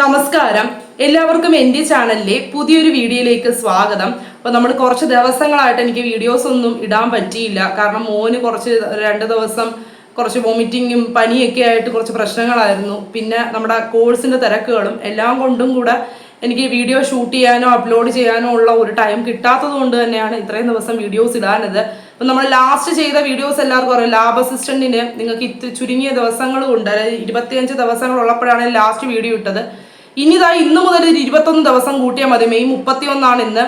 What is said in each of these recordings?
നമസ്കാരം. എല്ലാവർക്കും എന്റെ ചാനലിലെ പുതിയൊരു വീഡിയോയിലേക്ക് സ്വാഗതം. അപ്പോൾ നമ്മൾ കുറച്ച് ദിവസങ്ങളായിട്ട് എനിക്ക് വീഡിയോസ് ഒന്നും ഇടാൻ പറ്റിയില്ല. കാരണം മോന് കുറച്ച് രണ്ട് ദിവസം കുറച്ച് വോമിറ്റിങ്ങും പനിയൊക്കെ ആയിട്ട് കുറച്ച് പ്രശ്നങ്ങളായിരുന്നു. പിന്നെ നമ്മുടെ കോഴ്സിന്റെ തിരക്കുകളും എല്ലാം കൊണ്ടും കൂടെ എനിക്ക് വീഡിയോ ഷൂട്ട് ചെയ്യാനോ അപ്ലോഡ് ചെയ്യാനോ ഉള്ള ഒരു ടൈം കിട്ടാത്തത് കൊണ്ട് തന്നെയാണ് ഇത്രയും ദിവസം വീഡിയോസ് ഇടാനത്. അപ്പം നമ്മൾ ലാസ്റ്റ് ചെയ്ത വീഡിയോസ് എല്ലാവർക്കും അറിയാം. ലാബ് അസിസ്റ്റന്റിന് നിങ്ങൾക്ക് ഇത്ര ചുരുങ്ങിയ ദിവസങ്ങൾ കൊണ്ട് അതായത് ഇരുപത്തിയഞ്ച് ദിവസങ്ങൾ ഉള്ളപ്പോഴാണ് ലാസ്റ്റ് വീഡിയോ ഇട്ടത്. ഇനിതായി ഇന്ന് മുതൽ ഒരു ഇരുപത്തൊന്ന് ദിവസം കൂട്ടിയാൽ മതി. മെയ് മുപ്പത്തി ഒന്നാണ് ഇന്ന്.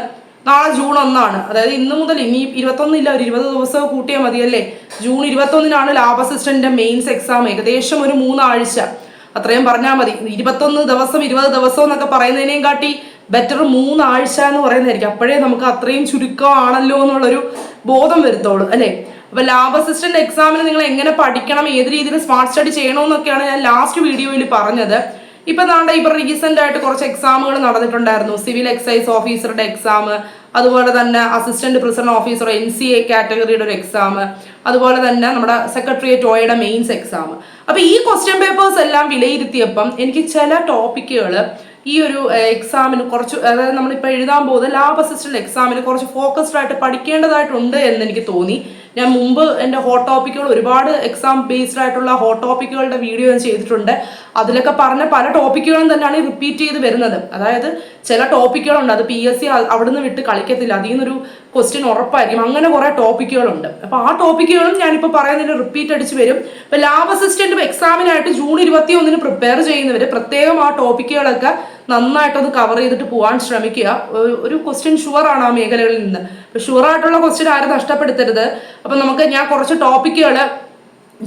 നാളെ ജൂൺ ഒന്നാണ്. അതായത് ഇന്ന് മുതൽ ഇനി ഇരുപത്തൊന്നില്ല ഒരു ഇരുപത് ദിവസം കൂട്ടിയാൽ മതിയല്ലേ ജൂൺ ഇരുപത്തൊന്നിനാണ് ലാബ് അസിസ്റ്റന്റിന്റെ മെയിൻസ് എക്സാം ഏകദേശം ഒരു മൂന്നാഴ്ച. അത്രയും പറഞ്ഞാൽ മതി. ഇരുപത്തൊന്ന് ദിവസം ഇരുപത് ദിവസം എന്നൊക്കെ പറയുന്നതിനേയും കാട്ടി ബെറ്റർ മൂന്നാഴ്ച എന്ന് പറയുന്നതായിരിക്കും. അപ്പോഴേ നമുക്ക് അത്രയും ചുരുക്കമാണല്ലോ എന്നുള്ളൊരു ബോധം വരുത്തോളൂ അല്ലേ? അപ്പൊ ലാബ് അസിസ്റ്റന്റ് എക്സാമിന് നിങ്ങൾ എങ്ങനെ പഠിക്കണം ഏത് രീതിയിൽ സ്മാർട്ട് സ്റ്റഡി ചെയ്യണമെന്നൊക്കെയാണ് ഞാൻ ലാസ്റ്റ് വീഡിയോയിൽ പറഞ്ഞത്. ഇപ്പൊ നാണ്ട ഇപ്പൊ റീസെന്റ് ആയിട്ട് കുറച്ച് എക്സാമുകൾ നടന്നിട്ടുണ്ടായിരുന്നു. സിവിൽ എക്സൈസ് ഓഫീസറുടെ എക്സാം അതുപോലെ തന്നെ assistant prison officer N C A കാറ്റഗറിയുടെ ഒരു എക്സാം അതുപോലെ തന്നെ നമ്മുടെ സെക്രട്ടറിയേറ്റ് ഓയുടെ മെയിൻസ് എക്സാം അപ്പൊ ഈ ക്വസ്റ്റ്യൻ പേപ്പേഴ്സ് എല്ലാം വിലയിരുത്തിയപ്പം എനിക്ക് ചില ടോപ്പിക്കുകൾ ഈ ഒരു എക്സാമിന് കുറച്ച് അതായത് നമ്മളിപ്പോൾ എഴുതാൻ പോകുന്ന ലാബ് അസിസ്റ്റന്റ് എക്സാമിന് കുറച്ച് ഫോക്കസ്ഡ് ആയിട്ട് പഠിക്കേണ്ടതായിട്ടുണ്ട് എന്ന് എനിക്ക് തോന്നി. ഞാൻ മുമ്പ് എന്റെ ഹോട്ട് ടോപ്പിക്കുകൾ ഒരുപാട് എക്സാം ബേസ്ഡ് ആയിട്ടുള്ള ഹോട്ട് ടോപ്പിക്കുകളുടെ വീഡിയോ ഞാൻ ചെയ്തിട്ടുണ്ട്. അതിലൊക്കെ പറഞ്ഞ പല ടോപ്പിക്കുകളും തന്നെയാണ് റിപ്പീറ്റ് ചെയ്ത് വരുന്നത്. അതായത് ചില ടോപ്പിക്കുകളുണ്ട് അത് പി എസ് സി അവിടുന്ന് വിട്ട് കളിക്കത്തില്ല. അതിൽ നിന്നൊരു ക്വസ്റ്റ്യൻ ഉറപ്പായിരിക്കും. അങ്ങനെ കുറെ ടോപ്പിക്കുകളുണ്ട് അപ്പൊ ആ ടോപ്പിക്കുകളും ഞാനിപ്പോൾ പറയുന്നതിന് റിപ്പീറ്റ് അടിച്ച് വരും. ഇപ്പൊ ലാബ് അസിസ്റ്റന്റ് എക്സാമിനായിട്ട് ജൂൺ ഇരുപത്തി ഒന്നിന് പ്രിപ്പയർ ചെയ്യുന്നവർ പ്രത്യേകം ആ ടോപ്പിക്കുകളൊക്കെ നന്നായിട്ടൊന്ന് കവർ ചെയ്തിട്ട് പോകാൻ ശ്രമിക്കുക. ഒരു- ക്വസ്റ്റ്യൻ ഷുവർ ആണ് ആ മേഖലകളിൽ നിന്ന്. ഷുവർ ആയിട്ടുള്ള ക്വസ്റ്റ്യൻ ആരും നഷ്ടപ്പെടുത്തരുത്. അപ്പൊ നമുക്ക് ഞാൻ കുറച്ച് ടോപ്പിക്കുകൾ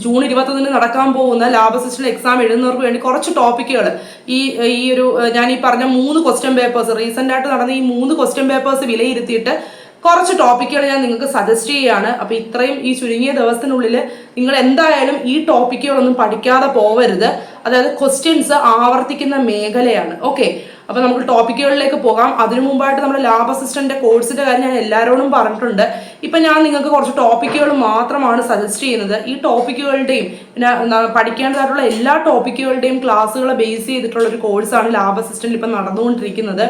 ജൂൺ ഇരുപത്തൊന്നിന് നടക്കാൻ പോകുന്ന ലാബ് അസിസ്റ്റന്റ് എക്സാം എഴുതുന്നവർക്ക് വേണ്ടി കുറച്ച് ടോപ്പിക്കുകൾ ഈ ഈ ഒരു ഞാൻ ഈ പറഞ്ഞ മൂന്ന് ക്വസ്റ്റ്യൻ പേപ്പേഴ്സ് റീസെന്റ് ആയിട്ട് നടന്ന ഈ മൂന്ന് ക്വസ്റ്റ്യൻ പേപ്പേഴ്സ് വിലയിരുത്തിയിട്ട് കുറച്ച് ടോപ്പിക്കുകൾ ഞാൻ നിങ്ങൾക്ക് സജസ്റ്റ് ചെയ്യുകയാണ് അപ്പോൾ ഇത്രയും ഈ ചുരുങ്ങിയ ദിവസത്തിനുള്ളിൽ നിങ്ങൾ എന്തായാലും ഈ ടോപ്പിക്കുകളൊന്നും പഠിക്കാതെ പോവരുത്. അതായത് ക്വസ്റ്റ്യൻസ് ആവർത്തിക്കുന്ന മേഖലയാണ്. ഓക്കെ അപ്പൊ നമുക്ക് ടോപ്പിക്കുകളിലേക്ക് പോകാം. അതിനു മുമ്പായിട്ട് നമ്മുടെ ലാബ് അസിസ്റ്റന്റ് കോഴ്സിന്റെ കാര്യം ഞാൻ എല്ലാവരോടും പറഞ്ഞിട്ടുണ്ട്. ഇപ്പൊ ഞാൻ നിങ്ങൾക്ക് കുറച്ച് ടോപ്പിക്കുകൾ മാത്രമാണ് സജസ്റ്റ് ചെയ്യുന്നത്. ഈ ടോപ്പിക്കുകളുടെയും പിന്നെ പഠിക്കേണ്ടതായിട്ടുള്ള എല്ലാ ടോപ്പിക്കുകളുടെയും ക്ലാസ്സുകളെ ബേസ് ചെയ്തിട്ടുള്ള ഒരു കോഴ്സാണ് ലാബ് അസിസ്റ്റന്റ് ഇപ്പം നടന്നുകൊണ്ടിരിക്കുന്നത്.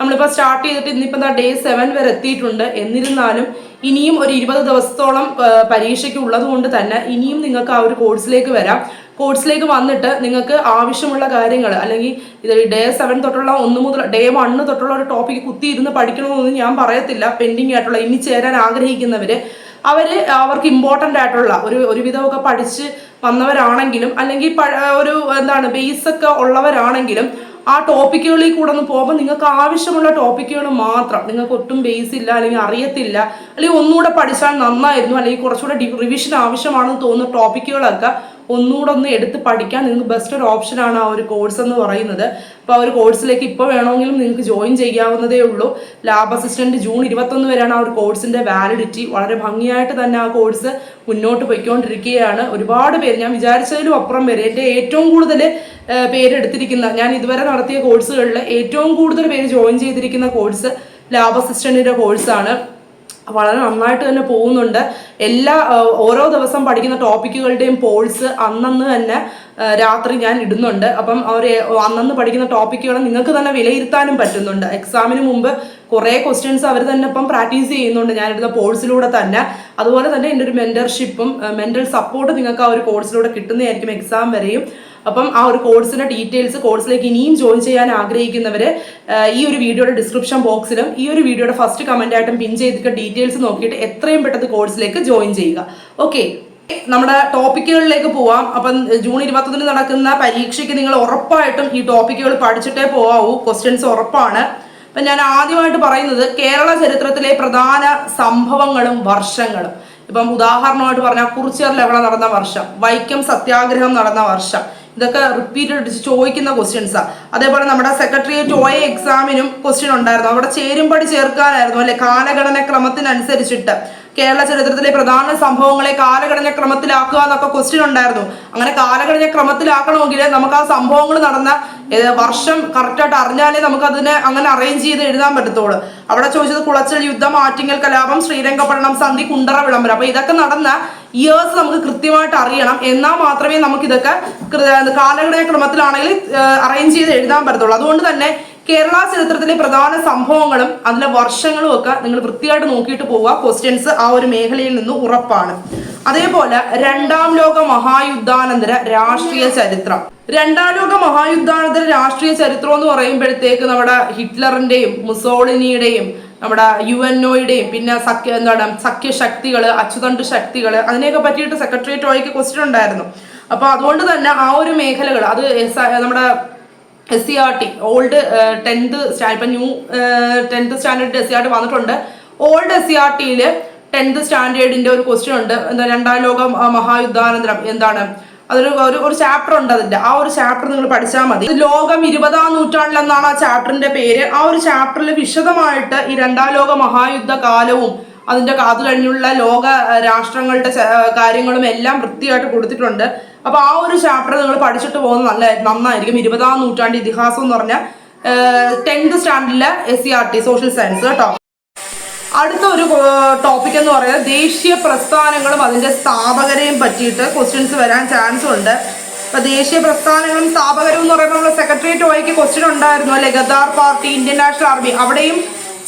നമ്മളിപ്പോൾ സ്റ്റാർട്ട് ചെയ്തിട്ട് ഇന്നിപ്പോൾ ഡേ സെവൻ വരെ എത്തിയിട്ടുണ്ട്. എന്നിരുന്നാലും ഇനിയും ഒരു ഇരുപത് ദിവസത്തോളം പരീക്ഷയ്ക്ക് ഉള്ളത് കൊണ്ട് തന്നെ ഇനിയും നിങ്ങൾക്ക് ആ ഒരു കോഴ്സിലേക്ക് വരാം. കോഴ്സിലേക്ക് വന്നിട്ട് നിങ്ങൾക്ക് ആവശ്യമുള്ള കാര്യങ്ങൾ അല്ലെങ്കിൽ ഇത് ഡേ സെവൻ തൊട്ടുള്ള ഒന്ന് മുതൽ ഡേ വണ്ണ് തൊട്ടുള്ള ഒരു ടോപ്പിക്ക് കുത്തിയിരുന്ന് പഠിക്കണമെന്നൊന്നും ഞാൻ പറയത്തില്ല. പെൻഡിങ് ആയിട്ടുള്ള ഇനി ചേരാൻ ആഗ്രഹിക്കുന്നവർ അവർ അവർക്ക് ഇമ്പോർട്ടന്റ് ആയിട്ടുള്ള ഒരു ഒരുവിധമൊക്കെ പഠിച്ച് വന്നവരാണെങ്കിലും അല്ലെങ്കിൽ ഒരു എന്താണ് ബേസ് ഒക്കെ ഉള്ളവരാണെങ്കിലും ആ ടോപ്പിക്കുകളിൽ കൂടെ ഒന്ന് പോകുമ്പോൾ നിങ്ങൾക്ക് ആവശ്യമുള്ള ടോപ്പിക്കുകൾ മാത്രം നിങ്ങൾക്ക് ഒട്ടും ബേസ് ഇല്ല അല്ലെങ്കിൽ അറിയത്തില്ല അല്ലെങ്കിൽ ഒന്നുകൂടെ പഠിച്ചാൽ നന്നായിരുന്നു അല്ലെങ്കിൽ കുറച്ചുകൂടെ റിവിഷൻ ആവശ്യമാണെന്ന് തോന്നുന്ന ടോപ്പിക്കുകളൊക്കെ ഒന്നുകൂടെ ഒന്ന് എടുത്ത് പഠിക്കാൻ നിങ്ങൾക്ക് ബെസ്റ്റ് ഒരു ഓപ്ഷനാണ് ആ ഒരു കോഴ്സ് എന്ന് പറയുന്നത്. അപ്പോൾ ആ ഒരു കോഴ്സിലേക്ക് ഇപ്പോൾ വേണമെങ്കിലും നിങ്ങൾക്ക് ജോയിൻ ചെയ്യാവുന്നതേ ഉള്ളൂ. ലാബ് അസിസ്റ്റന്റ് ജൂൺ ഇരുപത്തൊന്ന് വരെയാണ് ആ ഒരു കോഴ്സിന്റെ വാലിഡിറ്റി വളരെ ഭംഗിയായിട്ട് തന്നെ ആ കോഴ്സ് മുന്നോട്ട് പോയിക്കൊണ്ടിരിക്കുകയാണ്. ഒരുപാട് പേര് ഞാൻ വിചാരിച്ചതിലും അപ്പുറം വരെ എന്റെ ഏറ്റവും കൂടുതൽ പേരെടുത്തിരിക്കുന്ന ഞാൻ ഇതുവരെ നടത്തിയ കോഴ്സുകളിൽ ഏറ്റവും കൂടുതൽ പേര് ജോയിൻ ചെയ്തിരിക്കുന്ന കോഴ്സ് ലാബ് അസിസ്റ്റന്റിന്റെ കോഴ്സാണ് വളരെ നന്നായിട്ട് തന്നെ പോകുന്നുണ്ട്. എല്ലാ ഓരോ ദിവസം പഠിക്കുന്ന ടോപ്പിക്കുകളുടെയും പോൾസ് അന്നന്ന് തന്നെ രാത്രി ഞാൻ ഇടുന്നുണ്ട്. അപ്പം അവർ അന്നന്ന് പഠിക്കുന്ന ടോപ്പിക്കുകൾ നിങ്ങൾക്ക് തന്നെ വിലയിരുത്താനും പറ്റുന്നുണ്ട്. എക്സാമിന് മുമ്പ് കുറേ ക്വസ്റ്റ്യൻസ് അവർ തന്നെ ഇപ്പം പ്രാക്ടീസ് ചെയ്യുന്നുണ്ട് ഞാൻ ഞാനിടുന്ന പോൾസിലൂടെ തന്നെ. അതുപോലെ തന്നെ എന്റെ ഒരു മെന്റർഷിപ്പും മെന്റൽ സപ്പോർട്ട് നിങ്ങൾക്ക് ആ ഒരു കോഴ്സിലൂടെ കിട്ടുന്നതായിരിക്കും എക്സാം വരെയും. അപ്പം ആ ഒരു കോഴ്സിന്റെ ഡീറ്റെയിൽസ് കോഴ്സിലേക്ക് ഇനിയും ജോയിൻ ചെയ്യാൻ ആഗ്രഹിക്കുന്നവര് ഈ ഒരു വീഡിയോയുടെ ഡിസ്ക്രിപ്ഷൻ ബോക്സിലും ഈ ഒരു വീഡിയോയുടെ ഫസ്റ്റ് കമന്റ് ആയിട്ടും പിൻ ചെയ്തിട്ട് ഡീറ്റെയിൽസ് നോക്കിയിട്ട് എത്രയും പെട്ടെന്ന് കോഴ്സിലേക്ക് ജോയിൻ ചെയ്യുക. ഓക്കെ നമ്മുടെ ടോപ്പിക്കുകളിലേക്ക് പോവാം. അപ്പം ജൂൺ ഇരുപത്തൊന്നിന് നടക്കുന്ന പരീക്ഷയ്ക്ക് നിങ്ങൾ ഉറപ്പായിട്ടും ഈ ടോപ്പിക്കുകൾ പഠിച്ചിട്ടേ പോവാവൂ. ക്വസ്റ്റ്യൻസ് ഉറപ്പാണ്. അപ്പം ഞാൻ ആദ്യമായിട്ട് പറയുന്നത് കേരള ചരിത്രത്തിലെ പ്രധാന സംഭവങ്ങളും വർഷങ്ങളും. ഇപ്പം ഉദാഹരണമായിട്ട് പറഞ്ഞാൽ കുറിച്ചേർ ലഹള നടന്ന വർഷം? വൈക്കം സത്യാഗ്രഹം നടന്ന വർഷം. ഇതൊക്കെ റിപ്പീറ്റ് അടിച്ച് ചോദിക്കുന്ന ക്വസ്റ്റ്യൻസാ അതേപോലെ നമ്മുടെ സെക്രട്ടറിയേറ്റ് ഒ എക്സാമിനും ക്വസ്റ്റ്യൻ ഉണ്ടായിരുന്നു. അവിടെ ചേരുംപടി ചേർക്കാനായിരുന്നു അല്ലെ? കാലഘടന ക്രമത്തിനനുസരിച്ചിട്ട്. കേരള ചരിത്രത്തിലെ പ്രധാന സംഭവങ്ങളെ കാലഘടന ക്രമത്തിലാക്കുക എന്നൊക്കെ ക്വസ്റ്റ്യൻ ഉണ്ടായിരുന്നു. അങ്ങനെ കാലഘടന ക്രമത്തിലാക്കണമെങ്കിൽ നമുക്ക് ആ സംഭവങ്ങൾ നടന്ന വർഷം കറക്റ്റായിട്ട് അറിഞ്ഞാലേ നമുക്ക് അതിനെ അങ്ങനെ അറേഞ്ച് ചെയ്ത് എഴുതാൻ പറ്റത്തുള്ളൂ. അവിടെ ചോദിച്ചത് കുളച്ചൽ യുദ്ധം ആറ്റിങ്ങൽ കലാപം ശ്രീരംഗപട്ടണം സന്ധി കുണ്ടറ വിളംബരം. അപ്പൊ ഇതൊക്കെ നടന്ന ഇയേഴ്സ് നമുക്ക് കൃത്യമായിട്ട് അറിയണം. എന്നാൽ മാത്രമേ നമുക്ക് ഇതൊക്കെ കാലഘടന ക്രമത്തിലാണെങ്കിൽ അറേഞ്ച് ചെയ്ത് എഴുതാൻ പറ്റത്തുള്ളൂ. അതുകൊണ്ട് തന്നെ കേരള ചരിത്രത്തിലെ പ്രധാന സംഭവങ്ങളും അതിലെ വർഷങ്ങളും ഒക്കെ നിങ്ങൾ വൃത്തിയായിട്ട് നോക്കിയിട്ട് പോവുക. ക്വസ്റ്റ്യൻസ് ആ ഒരു മേഖലയിൽ നിന്ന് ഉറപ്പാണ്. അതേപോലെ രണ്ടാം ലോക മഹായുദ്ധാനന്തര രാഷ്ട്രീയ ചരിത്രം. രണ്ടാം ലോക മഹായുദ്ധാനന്തര രാഷ്ട്രീയ ചരിത്രം എന്ന് പറയുമ്പോഴത്തേക്ക് നമ്മുടെ ഹിറ്റ്ലറിന്റെയും മുസോളിനിയുടെയും നമ്മുടെ യു എൻ ഒയുടെയും പിന്നെ സഖ്യ എന്താണ് സഖ്യശക്തികൾ അച്ചുതണ്ട് ശക്തികൾ അതിനെയൊക്കെ പറ്റിയിട്ട് സെക്രട്ടേറിയറ്റ് വഴിക്ക് ക്വസ്റ്റ്യൻ ഉണ്ടായിരുന്നു. അപ്പോൾ അതുകൊണ്ട് തന്നെ ആ ഒരു മേഖലകൾ അത് നമ്മുടെ S C R T old tenth ഇപ്പം new tenth standard S C R T വന്നിട്ടുണ്ട്. ഓൾഡ് എസ് സി ആർ ടിയിൽ ടെൻത്ത് സ്റ്റാൻഡേർഡിന്റെ ഒരു ക്വസ്റ്റ്യൻ ഉണ്ട്. എന്താ രണ്ടാം ലോക മഹായുദ്ധാനന്തരം എന്താണ് അതൊരു ഒരു ഒരു ചാപ്റ്റർ ഉണ്ട് അതിന്റെ. ആ ഒരു ചാപ്റ്റർ നിങ്ങൾ പഠിച്ചാൽ മതി. ലോകം ഇരുപതാം നൂറ്റാണ്ടിൽ എന്നാണ് ആ ചാപ്റ്ററിന്റെ പേര്. ആ ഒരു ചാപ്റ്ററിൽ വിശദമായിട്ട് ഈ രണ്ടാം ലോക മഹായുദ്ധ കാലവും അതിന്റെ അത് കഴിഞ്ഞുള്ള ലോക രാഷ്ട്രങ്ങളുടെ കാര്യങ്ങളും എല്ലാം വൃത്തിയായിട്ട് കൊടുത്തിട്ടുണ്ട്. അപ്പൊ ആ ഒരു ചാപ്റ്റർ നിങ്ങൾ പഠിച്ചിട്ട് പോകുന്നത് നല്ല നന്നായിരിക്കും. ഇരുപതാം നൂറ്റാണ്ട് ഇതിഹാസം എന്ന് പറഞ്ഞ tenth സ്റ്റാൻഡേർഡിലെ S C R T social science കേട്ടോ. അടുത്ത ഒരു ടോപ്പിക് എന്ന് പറയുന്നത് ദേശീയ പ്രസ്ഥാനങ്ങളും അതിന്റെ സ്ഥാപകരെയും പറ്റിയിട്ട് ക്വസ്റ്റ്യൻസ് വരാൻ ചാൻസ് ഉണ്ട്. ഇപ്പൊ ദേശീയ പ്രസ്ഥാനങ്ങളും സ്ഥാപകരും എന്ന് പറയുമ്പോൾ നമ്മൾ സെക്രട്ടേറിയറ്റ് വഴിക്ക് ക്വസ്റ്റ്യൻ ഉണ്ടായിരുന്നു. അല്ലെ? Ghadar party Indian national army. അവിടെയും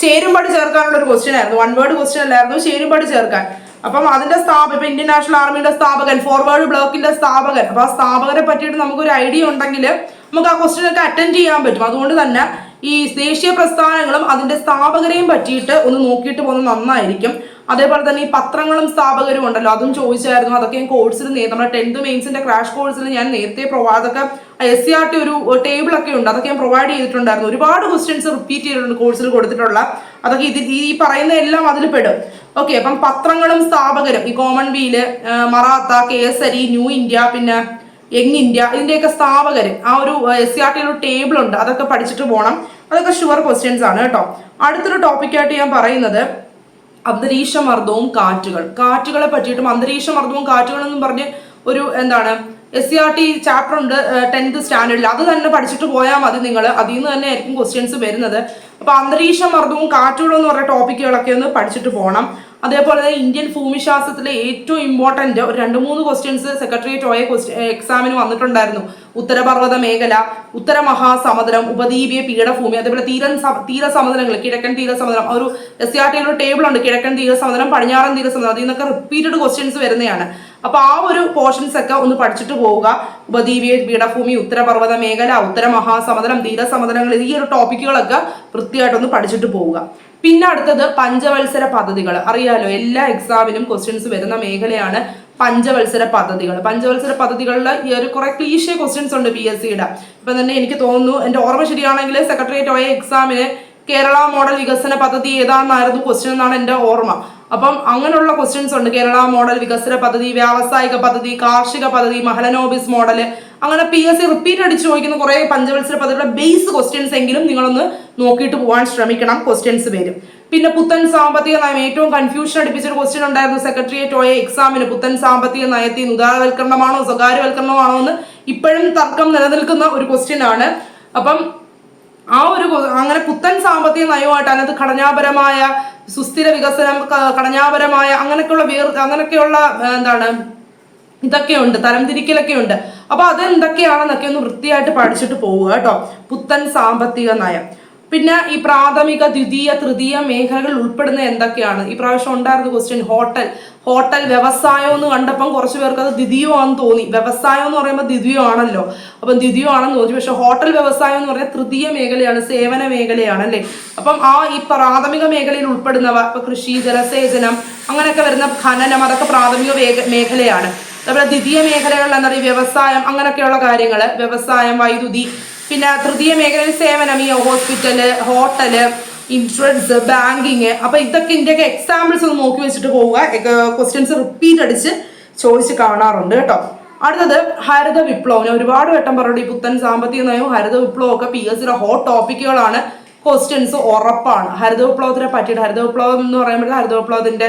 ചേരുംപടി ചേർക്കാനുള്ള ഒരു ക്വസ്റ്റ്യൻ ആയിരുന്നു. വൺ വേർഡ് ക്വസ്റ്റ്യൻ അല്ലായിരുന്നു ചേരുംപടി ചേർക്കാൻ. അപ്പം അതിന്റെ സ്ഥാപകം ഇപ്പൊ ഇന്ത്യൻ നാഷണൽ ആർമിയുടെ സ്ഥാപകൻ ഫോർവേഡ് ബ്ലോക്കിന്റെ സ്ഥാപകൻ. അപ്പൊ ആ സ്ഥാപകരെ പറ്റിയിട്ട് നമുക്കൊരു ഐഡിയ ഉണ്ടെങ്കിൽ നമുക്ക് ആ ക്വസ്റ്റ്യൻ ഒക്കെ അറ്റൻഡ് ചെയ്യാൻ പറ്റും. അതുകൊണ്ട് തന്നെ ഈ ദേശീയ പ്രസ്ഥാനങ്ങളും അതിന്റെ സ്ഥാപകരെയും പറ്റിയിട്ട് ഒന്ന് നോക്കിയിട്ട് പോകുന്നത് നന്നായിരിക്കും. അതേപോലെ തന്നെ ഈ പത്രങ്ങളും സ്ഥാപകരും ഉണ്ടല്ലോ അതും ചോദിച്ചായിരുന്നു. അതൊക്കെ ഞാൻ കോഴ്സിൽ നമ്മുടെ ടെൻത്ത് മെയിൻസിന്റെ ക്രാഷ് കോഴ്സിൽ ഞാൻ നേരത്തെ അതൊക്കെ എസ് സി ആർ ടി ഒരു ടേബിൾ ഒക്കെ ഉണ്ട്. അതൊക്കെ ഞാൻ പ്രൊവൈഡ് ചെയ്തിട്ടുണ്ടായിരുന്നു. ഒരുപാട് ക്വസ്റ്റ്യൻസ് റിപ്പീറ്റ് ചെയ്തിട്ടുണ്ട് കോഴ്സിൽ കൊടുത്തിട്ടുള്ള. അതൊക്കെ ഇത് ഈ പറയുന്ന എല്ലാം അതിൽ പെടും. ഓക്കെ അപ്പം പത്രങ്ങളും സ്ഥാപകരും ഈ commonweal Maratha Kesari new India പിന്നെ യങ് ഇന്ത്യ ഇതിന്റെയൊക്കെ സ്ഥാപകർ ആ ഒരു എസ് സി ആർ ടി ഒരു ടേബിൾ ഉണ്ട്. അതൊക്കെ പഠിച്ചിട്ട് പോകണം അതൊക്കെ ഷുവർ ക്വസ്റ്റ്യൻസ് ആണ് കേട്ടോ. അടുത്തൊരു ടോപ്പിക്കായിട്ട് ഞാൻ പറയുന്നത് അന്തരീക്ഷ മർദ്ദവും കാറ്റുകൾ. കാറ്റുകളെ പറ്റിയിട്ടും അന്തരീക്ഷ മർദ്ദവും കാറ്റുകളും എന്നും പറഞ്ഞ് ഒരു എന്താണ് S C R T chapter ഉണ്ട് ടെൻത്ത് സ്റ്റാൻഡേർഡിൽ അത് തന്നെ പഠിച്ചിട്ട് പോയാൽ മതി നിങ്ങൾ അതിൽ നിന്ന് തന്നെ ആയിരിക്കും ക്വസ്റ്റ്യൻസ് വരുന്നത്. അപ്പൊ അന്തരീക്ഷ മർദ്ദവും കാറ്റുകളും എന്ന് പറഞ്ഞ ടോപ്പിക്കുകളൊക്കെ ഒന്ന് പഠിച്ചിട്ട് പോകണം അതേപോലെ തന്നെ ഇന്ത്യൻ ഭൂമിശാസ്ത്രത്തിലെ ഏറ്റവും ഇമ്പോർട്ടന്റ് ഒരു രണ്ട് മൂന്ന് ക്വസ്റ്റ്യൻസ് സെക്രട്ടേറിയറ്റ് ഓയ എക്സാമിന് വന്നിട്ടുണ്ടായിരുന്നു. ഉത്തരപർവത മേഖല ഉത്തര മഹാസമുദ്രം ഉപദ്വീപീയ പീഠഭൂമി അതേപോലെ തീര തീരസമുദ്രങ്ങൾ കിഴക്കൻ തീരസമുദ്രം ഒരു എസ് ആർ ടി ഒരു ടേബിൾ ഉണ്ട് കിഴക്കൻ തീരസമുദ്രം പടിഞ്ഞാറൻ തീരസമുദ്രം അതിൽ നിന്നൊക്കെ റിപ്പീറ്റഡ് ക്വസ്റ്റ്യൻസ് വരുന്നതാണ്. അപ്പൊ ആ ഒരു പോർഷൻസ് ഒക്കെ ഒന്ന് പഠിച്ചിട്ട് പോവുക. ഉപദ്വീപീയ പീഠഭൂമി ഉത്തരപർവത മേഖല ഉത്തര മഹാസമുദ്രം തീരസമുദ്രങ്ങൾ ഈ ഒരു ടോപ്പിക്കുകളൊക്കെ വൃത്തിയായിട്ടൊന്ന് പഠിച്ചിട്ട് പോവുക. പിന്നെ അടുത്തത് പഞ്ചവത്സര പദ്ധതികൾ അറിയാലോ എല്ലാ എക്സാമിനും ക്വസ്റ്റ്യൻസ് വരുന്ന മേഖലയാണ് പഞ്ചവത്സര പദ്ധതികൾ പഞ്ചവത്സര പദ്ധതികളിൽ ഈ ഒരു കുറെ ക്ലീഷ്യ ക്വസ്റ്റ്യൻസ് ഉണ്ട് പി എസ് സിയുടെ ഇപ്പൊ തന്നെ എനിക്ക് തോന്നുന്നു എന്റെ ഓർമ്മ ശരിയാണെങ്കിൽ സെക്രട്ടേറിയറ്റ് ഓയ എക്സാമിന് കേരള മോഡൽ വികസന പദ്ധതി ഏതാണെന്നായിരുന്നു ക്വസ്റ്റ്യൻ എന്നാണ് എന്റെ ഓർമ്മ. അപ്പം അങ്ങനെയുള്ള ക്വസ്റ്റ്യൻസ് ഉണ്ട്. കേരള മോഡൽ വികസന പദ്ധതി വ്യാവസായിക പദ്ധതി കാർഷിക പദ്ധതി മഹലനോബിസ് മോഡൽ അങ്ങനെ പി എസ് സി റിപ്പീറ്റ് അടിച്ച് ചോദിക്കുന്ന കുറെ പഞ്ചവത്സര പദ്ധതിയുടെ ബേസ് ക്വസ്റ്റ്യൻസ് എങ്കിലും നിങ്ങളൊന്ന് നോക്കിയിട്ട് പോകാൻ ശ്രമിക്കണം. ക്വസ്റ്റ്യൻസ് വരും. പിന്നെ പുത്തൻ സാമ്പത്തിക നയം. ഏറ്റവും കൺഫ്യൂഷൻ അടിപ്പിച്ച ഒരു ക്വസ്റ്റ്യൻ ഉണ്ടായിരുന്നു സെക്രട്ടേറിയറ്റ് ഓയ എക്സാമിന് പുത്തൻ സാമ്പത്തിക നയത്തിൽ ഉദാരവൽക്കരണമാണോ സ്വകാര്യവൽക്കരണമാണോ എന്ന് ഇപ്പോഴും തർക്കം നിലനിൽക്കുന്ന ഒരു ക്വസ്റ്റ്യൻ ആണ്. അപ്പം ആ ഒരു അങ്ങനെ പുത്തൻ സാമ്പത്തിക നയമായിട്ട് അതിനകത്ത് ഘടനാപരമായ സുസ്ഥിര വികസനം കടഞ്ഞാപരമായ അങ്ങനെയൊക്കെയുള്ള വേർ അങ്ങനെയൊക്കെയുള്ള എന്താണ് എന്താണ് ഇതൊക്കെയുണ്ട് തരംതിരിക്കലൊക്കെ ഉണ്ട് അപ്പൊ അതെന്തൊക്കെയാണെന്നൊക്കെ ഒന്ന് വൃത്തിയായിട്ട് പഠിച്ചിട്ട് പോവുക കേട്ടോ. പുത്തൻ സാമ്പത്തിക നയം. പിന്നെ ഈ പ്രാഥമിക ദ്വിതീയ തൃതീയ മേഖലകൾ ഉൾപ്പെടുന്ന എന്തൊക്കെയാണ്? ഈ പ്രാവശ്യം ഉണ്ടായിരുന്ന ക്വസ്റ്റ്യൻ ഹോട്ടൽ ഹോട്ടൽ വ്യവസായം എന്ന് കണ്ടപ്പം കുറച്ച് പേർക്ക് അത് ദ്വിതീയമാണെന്ന് തോന്നി. വ്യവസായം എന്ന് പറയുമ്പോൾ ദ്വിതീയമാണല്ലോ. അപ്പം ദ്വിതീയമാണെന്ന് തോന്നി. പക്ഷെ ഹോട്ടൽ വ്യവസായം എന്ന് പറഞ്ഞാൽ തൃതീയ മേഖലയാണ് സേവന മേഖലയാണ് അല്ലേ? അപ്പം ആ ഈ പ്രാഥമിക മേഖലയിൽ ഉൾപ്പെടുന്നവ ഇപ്പൊ കൃഷി ജലസേചനം അങ്ങനെയൊക്കെ വരുന്ന ഖനനം അതൊക്കെ പ്രാഥമിക മേഖലയാണ്. അതുപോലെ ദ്വിതീയ മേഖലകളിൽ എന്താ പറയുക വ്യവസായം അങ്ങനെയൊക്കെയുള്ള കാര്യങ്ങൾ വ്യവസായം വൈദ്യുതി പിന്നെ തൃതീയ മേഖലയിൽ സേവനം ഈ ഹോസ്പിറ്റൽ ഹോട്ടൽ ഇൻഷുറൻസ് ബാങ്കിങ് അപ്പൊ ഇതൊക്കെ ഇന്ത്യയ്ക്ക് എക്സാമ്പിൾസ് ഒന്ന് നോക്കി വെച്ചിട്ട് പോവുക. ക്വസ്റ്റ്യൻസ് റിപ്പീറ്റ് അടിച്ച് ചോദിച്ച് കാണാറുണ്ട് കേട്ടോ. അടുത്തത് ഹരിത വിപ്ലവം ഞാൻ ഒരുപാട് വട്ടം പറഞ്ഞു ഈ പുത്തൻ സാമ്പത്തിക നയവും ഹരിത വിപ്ലവം ഒക്കെ പി എസ് സിയുടെ ഹോട്ട് ടോപ്പിക്കുകളാണ് ക്വസ്റ്റ്യൻസ് ഉറപ്പാണ്. ഹരിത വിപ്ലവത്തിനെ പറ്റിയിട്ട് ഹരിത വിപ്ലവം എന്ന് പറയുമ്പോൾ ഹരിത വിപ്ലവത്തിന്റെ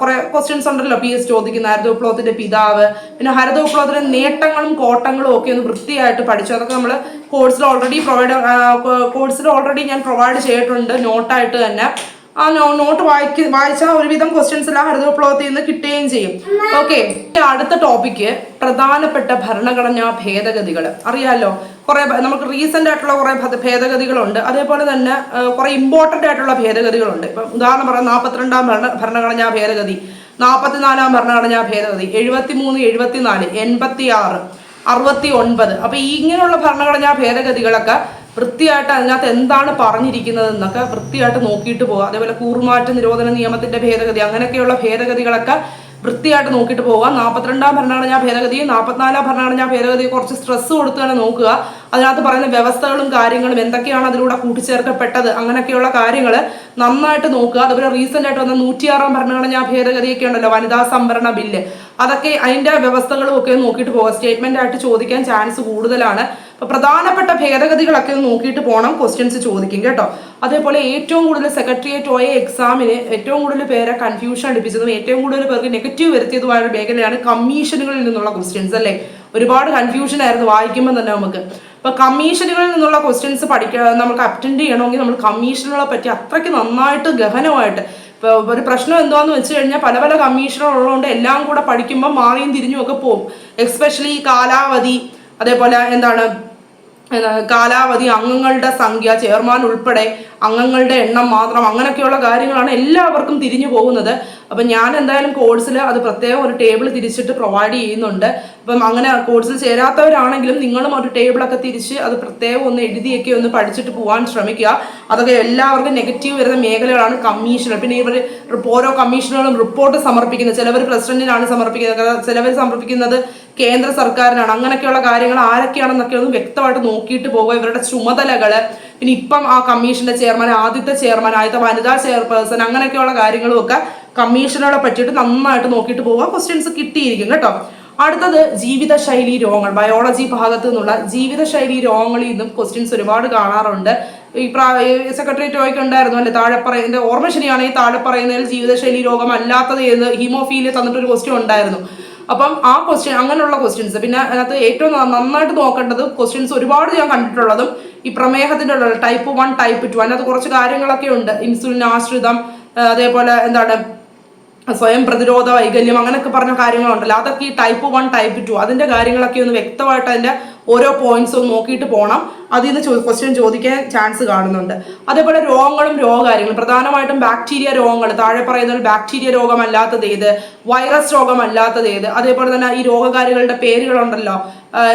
കുറെ ക്വസ്റ്റ്യൻസ് ഉണ്ടല്ലോ. പി എസ് ചോദിക്കുന്ന ഹരിത വിപ്ലവത്തിന്റെ പിതാവ്. പിന്നെ ഹരിത വിപ്ലവത്തിന്റെ നേട്ടങ്ങളും കോട്ടങ്ങളും ഒക്കെ ഒന്ന് വൃത്തിയായിട്ട് പഠിച്ചു. അതൊക്കെ നമ്മൾ കോഴ്സിൽ ഓൾറെഡി പ്രൊവൈഡ് കോഴ്സിൽ ഓൾറെഡി ഞാൻ പ്രൊവൈഡ് ചെയ്തിട്ടുണ്ട്. നോട്ടായിട്ട് തന്നെ. ആ നോട്ട് വായിക്ക വായിച്ചാൽ ഒരുവിധം ക്വസ്റ്റ്യൻസ് എല്ലാം ഹരിതവിപ്ലവത്തിൽ നിന്ന് കിട്ടുകയും ചെയ്യും. ഓക്കെ അടുത്ത ടോപ്പിക്ക് പ്രധാനപ്പെട്ട ഭരണഘടനാ ഭേദഗതികൾ അറിയാലോ? കുറെ നമുക്ക് റീസെന്റ് ആയിട്ടുള്ള കുറെ ഭേദഗതികളുണ്ട്. അതേപോലെ തന്നെ കുറേ ഇമ്പോർട്ടന്റ് ആയിട്ടുള്ള ഭേദഗതികളുണ്ട്. ഇപ്പം ഉദാഹരണം പറയാം നാൽപ്പത്തിരണ്ടാം ഭരണ ഭരണഘടനാ ഭേദഗതി നാൽപ്പത്തിനാലാം ഭരണഘടനാ ഭേദഗതി എഴുപത്തി മൂന്ന് എഴുപത്തിനാല് എൺപത്തി ആറ് അറുപത്തി ഒൻപത് അപ്പൊ ഇങ്ങനെയുള്ള ഭരണഘടനാ ഭേദഗതികളൊക്കെ വൃത്തിയായിട്ട് അതിനകത്ത് എന്താണ് പറഞ്ഞിരിക്കുന്നത് എന്നൊക്കെ വൃത്തിയായിട്ട് നോക്കിയിട്ട് പോകുക അതേപോലെ കൂറുമാറ്റ നിരോധന നിയമത്തിന്റെ ഭേദഗതി അങ്ങനെയൊക്കെയുള്ള ഭേദഗതികളൊക്കെ വൃത്തിയായിട്ട് നോക്കിയിട്ട് പോവുക. നാൽപ്പത്തിരണ്ടാം ഭരണഘടനാ ഭേദഗതിയും നാൽപ്പത്തിനാലാം ഭരണഘടനാ ഭേദഗതി കുറച്ച് സ്ട്രെസ് കൊടുത്ത് തന്നെ നോക്കുക. അതിനകത്ത് പറയുന്ന വ്യവസ്ഥകളും കാര്യങ്ങളും എന്തൊക്കെയാണ് അതിലൂടെ കൂട്ടിച്ചേർക്കപ്പെട്ടത് അങ്ങനെയൊക്കെയുള്ള കാര്യങ്ങൾ നന്നായിട്ട് നോക്കുക. അതുപോലെ റീസെന്റ് ആയിട്ട് വന്ന നൂറ്റിയാറാം ഭരണഘടനാ ഭേദഗതിയൊക്കെ ഉണ്ടല്ലോ വനിതാ സംവരണ ബില്ല്. അതൊക്കെ അതിന്റെ വ്യവസ്ഥകളും ഒക്കെ നോക്കിയിട്ട് പോകുക സ്റ്റേറ്റ്മെന്റ് ആയിട്ട് ചോദിക്കാൻ ചാൻസ് കൂടുതലാണ്. അപ്പൊ പ്രധാനപ്പെട്ട ഭേദഗതികളൊക്കെ നോക്കിയിട്ട് പോകണം ക്വസ്റ്റ്യൻസ് ചോദിക്കും കേട്ടോ. അതേപോലെ ഏറ്റവും കൂടുതൽ സെക്രട്ടേറിയറ്റ് ഓയ എക്സാമിന് ഏറ്റവും കൂടുതൽ പേരെ കൺഫ്യൂഷൻ അടിപ്പിച്ചതും ഏറ്റവും കൂടുതൽ പേർക്ക് നെഗറ്റീവ് വരുത്തിയതുമായ ഒരു മേഖലയാണ് കമ്മീഷനുകളിൽ നിന്നുള്ള ക്വസ്റ്റ്യൻസ് അല്ലേ? ഒരുപാട് കൺഫ്യൂഷൻ ആയിരുന്നു വായിക്കുമ്പോൾ തന്നെ നമുക്ക്. അപ്പൊ കമ്മീഷനുകളിൽ നിന്നുള്ള ക്വസ്റ്റ്യൻസ് പഠിക്കുക നമുക്ക് അറ്റൻഡ് ചെയ്യണമെങ്കിൽ നമ്മൾ കമ്മീഷനുകളെ പറ്റി അത്രയ്ക്ക് നന്നായിട്ട് ഗഹനമായിട്ട് ഇപ്പോൾ ഒരു പ്രശ്നം എന്താന്ന് വെച്ച് കഴിഞ്ഞാൽ പല പല കമ്മീഷനുകൾ ഉള്ളതുകൊണ്ട് എല്ലാം കൂടെ പഠിക്കുമ്പോൾ മാറിയും തിരിഞ്ഞും ഒക്കെ പോകും. എക്സ്പെഷ്യലി കാലാവധി അതേപോലെ എന്താണ് കാലാവധി അംഗങ്ങളുടെ സംഖ്യ ചെയർമാൻ ഉൾപ്പെടെ അംഗങ്ങളുടെ എണ്ണം മാത്രം അങ്ങനെയൊക്കെയുള്ള കാര്യങ്ങളാണ് എല്ലാവർക്കും തിരിഞ്ഞു പോകുന്നത്. അപ്പം ഞാൻ എന്തായാലും കോഴ്സിൽ അത് പ്രത്യേകം ഒരു ടേബിൾ തിരിച്ചിട്ട് പ്രൊവൈഡ് ചെയ്യുന്നുണ്ട്. അപ്പം അങ്ങനെ കോഴ്സിൽ ചേരാത്തവരാണെങ്കിലും നിങ്ങളും ഒരു ടേബിളൊക്കെ തിരിച്ച് അത് പ്രത്യേകം ഒന്ന് എഴുതിയൊക്കെ ഒന്ന് പഠിച്ചിട്ട് പോകാൻ ശ്രമിക്കുക. അതൊക്കെ എല്ലാവർക്കും നെഗറ്റീവ് വരുന്ന മേഖലകളാണ് കമ്മീഷൻ പിന്നെ ഇവർ ഓരോ കമ്മീഷനുകളും റിപ്പോർട്ട് സമർപ്പിക്കുന്നത്. ചിലവർ പ്രസിഡന്റിനാണ് സമർപ്പിക്കുന്നത്. ചിലവർ സമർപ്പിക്കുന്നത് കേന്ദ്ര സർക്കാരിനാണ്. അങ്ങനെയൊക്കെയുള്ള കാര്യങ്ങൾ ആരൊക്കെയാണെന്നൊക്കെ ഒന്ന് വ്യക്തമായിട്ട് നോക്കിയിട്ട് പോകുക ഇവരുടെ ചുമതലകൾ പിന്നെ ഇപ്പം ആ കമ്മീഷന്റെ ചെയർമാൻ ആദ്യത്തെ ചെയർമാൻ ആദ്യത്തെ വനിതാ ചെയർപേഴ്സൺ അങ്ങനെയൊക്കെയുള്ള കാര്യങ്ങളും ഒക്കെ കമ്മീഷനുകളെ പറ്റിയിട്ട് നന്നായിട്ട് നോക്കിയിട്ട് പോവുക. ക്വസ്റ്റ്യൻസ് കിട്ടിയിരിക്കും കേട്ടോ. അടുത്തത് ജീവിതശൈലി രോഗങ്ങൾ. ബയോളജി ഭാഗത്തു നിന്നുള്ള ജീവിതശൈലി രോഗങ്ങളിൽ നിന്നും ക്വസ്റ്റ്യൻസ് ഒരുപാട് കാണാറുണ്ട്. ഈ സെക്രട്ടേറിയറ്റ് ഉണ്ടായിരുന്നു അല്ലെ? താഴെ പറയുന്ന ഓർമ്മ ശരിയാണെങ്കിൽ താഴെ പറയുന്നതിൽ ജീവിതശൈലി രോഗം അല്ലാത്തത് എന്ന് ഹീമോഫീലിയ തന്നിട്ടൊരു ക്വസ്റ്റ്യൻ ഉണ്ടായിരുന്നു. അപ്പം ആ ക്വസ്റ്റ്യൻ അങ്ങനെയുള്ള ക്വസ്റ്റ്യൻസ് പിന്നെ അതിനകത്ത് ഏറ്റവും നന്നായിട്ട് നോക്കേണ്ടത് ക്വസ്റ്റ്യൻസ് ഒരുപാട് ഞാൻ കണ്ടിട്ടുള്ളതും ഈ പ്രമേഹത്തിന്റെ ഉള്ള ടൈപ്പ് വൺ ടൈപ്പ് ടു അതിനകത്ത് കുറച്ച് കാര്യങ്ങളൊക്കെ ഉണ്ട്. ഇൻസുലിൻ ആശ്രിതം അതേപോലെ എന്താണ് സ്വയം പ്രതിരോധ വൈകല്യം അങ്ങനെയൊക്കെ പറഞ്ഞ കാര്യങ്ങളുണ്ടല്ലോ. അതൊക്കെ ഈ ടൈപ്പ് വൺ ടൈപ്പ് ടു അതിന്റെ കാര്യങ്ങളൊക്കെ ഒന്ന് വ്യക്തമായിട്ട് അതിന്റെ ഓരോ പോയിന്റ്സും നോക്കിയിട്ട് പോകണം അതിൽ നിന്ന് ക്വസ്റ്റ്യൻ ചോദിക്കാൻ ചാൻസ് കാണുന്നുണ്ട്. അതേപോലെ രോഗങ്ങളും രോഗകാര്യങ്ങളും. പ്രധാനമായിട്ടും ബാക്ടീരിയ രോഗങ്ങൾ. താഴെ പറയുന്നത് ബാക്ടീരിയ രോഗമല്ലാത്തത് ഏത്? വൈറസ് രോഗമല്ലാത്തത് ഏത്? അതേപോലെ തന്നെ ഈ രോഗകാരികളുടെ പേരുകളുണ്ടല്ലോ.